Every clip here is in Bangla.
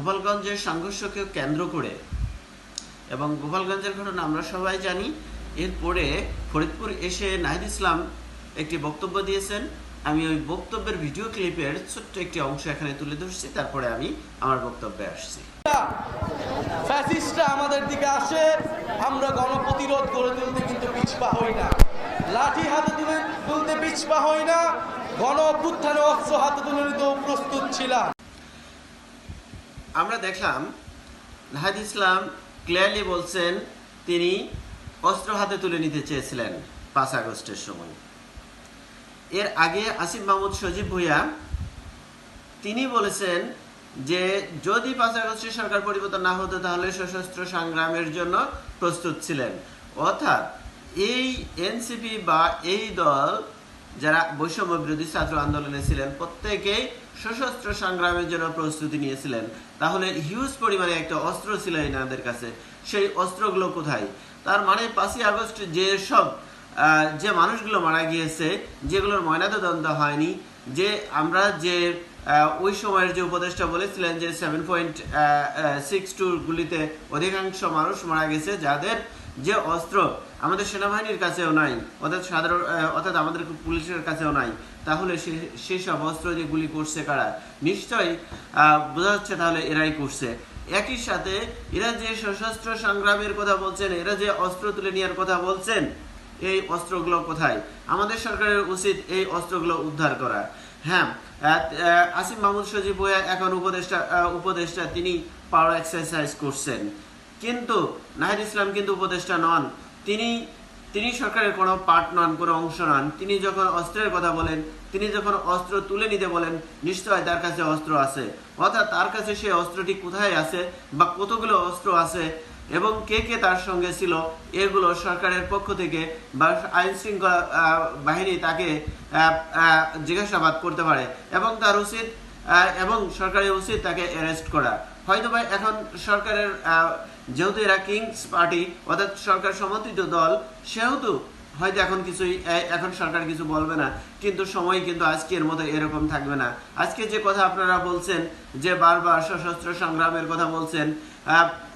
গোপালগঞ্জের সংঘর্ষকে কেন্দ্র করে এবং গোপালগঞ্জের ঘটনা আমরা সবাই জানি। এরপরে ফরিদপুর এসে নাহিদ ইসলাম একটি বক্তব্য দিয়েছেন। আমি ওই বক্তব্যের ভিডিও ক্লিপের ছোট্ট একটি অংশ এখানে তুলে ধরছি, তারপরে আমি আমার বক্তব্যে আসছি। ফ্যাসিস্টরা আমাদের দিকে আসে, আমরা গণপ্রতিরোধ গড়ে তুলতে কিন্তু পিছপা হই না। লাঠি হাতে তুলে তুলতে পিছপা হই না গণ অভ্যুত্থানে অস্ত্র হাতে তুলে নিতেও প্রস্তুত ছিলাম। আমরা দেখলাম, নাহিদ ইসলাম ক্লিয়ারলি বলছেন তিনি অস্ত্র হাতে তুলে নিতে চেয়েছিলেন পাঁচ আগস্টের সময়। এর আগে আসিফ মাহমুদ সজীব ভুইয়া তিনি বলেছেন যে, যদি পাঁচ আগস্টের সরকার পরিবর্তন না হতো তাহলে সশস্ত্র সংগ্রামের জন্য প্রস্তুত ছিলেন। অর্থাৎ এই এনসিপি বা এই দল যারা বৈষম্য বিরোধী ছাত্র আন্দোলনে ছিলেন, প্রত্যেকেই সশস্ত্র সংগ্রামের জন্য প্রস্তুতি নিয়েছিলেন। তাহলে হিউজ পরিমাণে একটা অস্ত্র ছিল এনাদের কাছে। সেই অস্ত্রগুলো কোথায়? তার মানে পাঁচই আগস্ট যে সব যে মানুষগুলো মারা গিয়েছে, যেগুলোর ময়নাতদন্ত হয়নি, যে আমরা যে ওই সময়ের যে উপদেষ্টা বলেছিলেন যে সেভেন পয়েন্ট সিক্স টু গুলিতে অধিকাংশ মানুষ মারা গেছে, যাদের যে অস্ত্র আমাদের সেনাবাহিনীর কাছেও নাই, অর্থাৎ সাধারণ অর্থাৎ আমাদের পুলিশের কাছেও নাই, তাহলে সে- সেসব অস্ত্র যে গুলি করছে কারা? নিশ্চয়ই বোঝা যাচ্ছে তাহলে এরাই করছে। একই সাথে এরা যে সশস্ত্র সংগ্রামের কথা বলছেন, এরা যে অস্ত্র তুলে নেওয়ার কথা বলছেন, এই অস্ত্রগুলো কোথায়? আমাদের সরকারের উচিত এই অস্ত্রগুলো উদ্ধার করা হ্যাঁ আসিফ মাহমুদ সজিব এখন উপদেষ্টা উপদেষ্টা, তিনি পাওয়ার এক্সারসাইজ করছেন। কিন্তু নাহিদ ইসলাম কিন্তু উপদেষ্টা নন। তিনি তিনি সরকারের কোনো পার্ট নন, কোনো অংশ নন। তিনি যখন অস্ত্রের কথা বলেন, তিনি যখন অস্ত্র তুলে নিতে বলেন, নিশ্চয় তার কাছে অস্ত্র আছে। অর্থাৎ তার কাছে সেই অস্ত্রটি কোথায় আছে বা কতগুলো অস্ত্র আছে এবং কে কে তার সঙ্গে ছিল, এগুলো সরকারের পক্ষ থেকে বা আইন শৃঙ্খলা বাহিনী তাকে জিজ্ঞাসাবাদ করতে পারে। এবং তার উচিত এবং সরকারের উচিত তাকে অ্যারেস্ট করা। হয়তো বা এখন সরকারের যেহেতু এরা কিংস পার্টি অর্থাৎ সরকার সমর্থিত দল, সেহেতু হয়তো এখন কিছুই এখন সরকার কিছু বলবে না। কিন্তু সময় কিন্তু আজকের মতো এরকম থাকবে না। আজকে যে কথা আপনারা বলছেন, যে বারবার সশস্ত্র সংগ্রামের কথা বলছেন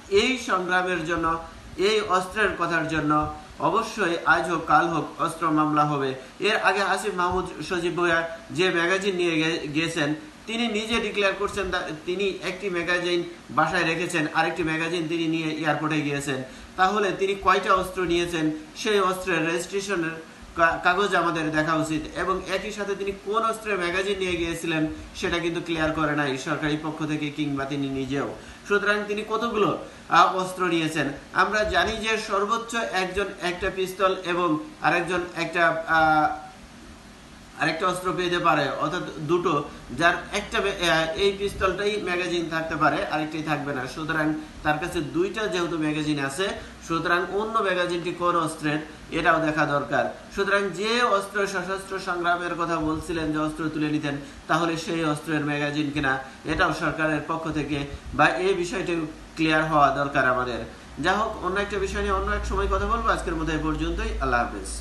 এই সংগ্রামের জন্য, এই অস্ত্রের কথার জন্য অবশ্যই আজ হোক, কাল হোক অস্ত্র মামলা হবে। এর আগে আসিফ মাহমুদ সজীব ভুইয়া যে ম্যাগাজিন নিয়ে গে- গিয়েছেন তিনি নিজে ডিক্লেয়ার করছেন তিনি একটি ম্যাগাজিন বাসায় রেখেছেন, আরেকটি ম্যাগাজিন তিনি নিয়ে এয়ারপোর্টে গিয়েছেন। তাহলে তিনি কয়টা অস্ত্র নিয়েছেন? সেই অস্ত্রের রেজিস্ট্রেশনের কাগজ আমাদের দেখা উচিত। এবং একই সাথে তিনি কোন অস্ত্রের ম্যাগাজিন নিয়ে গিয়েছিলেন সেটা কিন্তু ক্লিয়ার করে নাই সরকারি পক্ষ থেকে কিংবা তিনি নিজেও। সুতরাং তিনি কতগুলো অস্ত্র নিয়েছেন? আমরা জানি যে সর্বোচ্চ একজন একটা পিস্তল এবং আরেকজন একটা আরেকটা অস্ত্র পেতে পারে, অর্থাৎ দুটো, যার একটা এই পিস্তলটাই ম্যাগাজিন থাকতে পারে, আরেকটাই থাকবে না। সুতরাং তার কাছে দুইটা যেহেতু ম্যাগাজিন আছে, সুতরাং অন্য ম্যাগাজিনটি কোন অস্ত্রের, এটাও দেখা দরকার। সুতরাং যে অস্ত্র সশস্ত্র সংগ্রামের কথা বলছিলেন যে অস্ত্র তুলে নিতেন, তাহলে সেই অস্ত্রের ম্যাগাজিন কিনা, এটাও সরকারের পক্ষ থেকে, বা এই বিষয়টি ক্লিয়ার হওয়া দরকার আমাদের। যা হোক অন্য একটা বিষয় নিয়ে অন্য এক সময় কথা বলব। আজকের মতো এ পর্যন্তই। আল্লাহ হাফেজ।